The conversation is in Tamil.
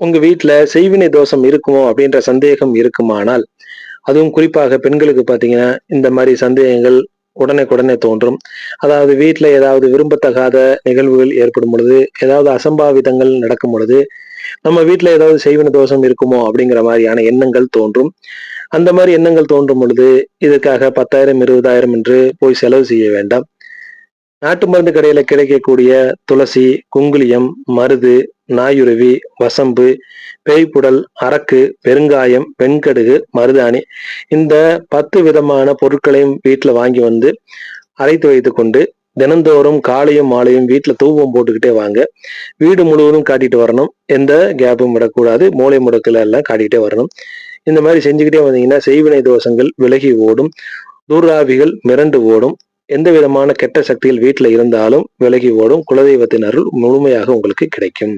உங்க வீட்டில் செய்வினை தோஷம் இருக்குமோ அப்படின்ற சந்தேகம் இருக்குமானால் அதுவும் குறிப்பாக பெண்களுக்கு பார்த்தீங்கன்னா இந்த மாதிரி சந்தேகங்கள் உடனே தோன்றும். அதாவது வீட்டில் ஏதாவது விரும்பத்தகாத நிகழ்வுகள் ஏற்படும் பொழுது ஏதாவது அசம்பாவிதங்கள் நடக்கும் பொழுது நம்ம வீட்டில் ஏதாவது செய்வின தோஷம் இருக்குமோ அப்படிங்கிற மாதிரியான எண்ணங்கள் தோன்றும். அந்த மாதிரி எண்ணங்கள் தோன்றும் பொழுது இதற்காக பத்தாயிரம் இருபதாயிரம் என்று போய் செலவு செய்ய வேண்டாம். நாட்டு மருந்து கடையில் கிடைக்கக்கூடிய துளசி குங்குளியம் மருது நாயுருவி வசம்பு பேய்ப்புடல் அரக்கு பெருங்காயம் வெண்கடுகு மருதாணி இந்த பத்து விதமான பொருட்களையும் வீட்டில் வாங்கி வந்து அரைத்து வைத்து கொண்டு தினந்தோறும் காலையும் மாலையும் வீட்டில் தூவம் போட்டுக்கிட்டே வாங்க. வீடு முழுவதும் காட்டிட்டு வரணும். எந்த கேப்பும் விடக்கூடாது. மூளை முடக்கில் எல்லாம் காட்டிகிட்டே வரணும். இந்த மாதிரி செஞ்சுக்கிட்டே வந்தீங்கன்னா செய்வினை தோஷங்கள் விலகி ஓடும். தூராவிகள் மிரண்டு ஓடும். எந்த விதமான கெட்ட சக்திகள் வீட்டில் இருந்தாலும் விலகி ஓடும். குலதெய்வத்தின் அருள் முழுமையாக உங்களுக்கு கிடைக்கும்.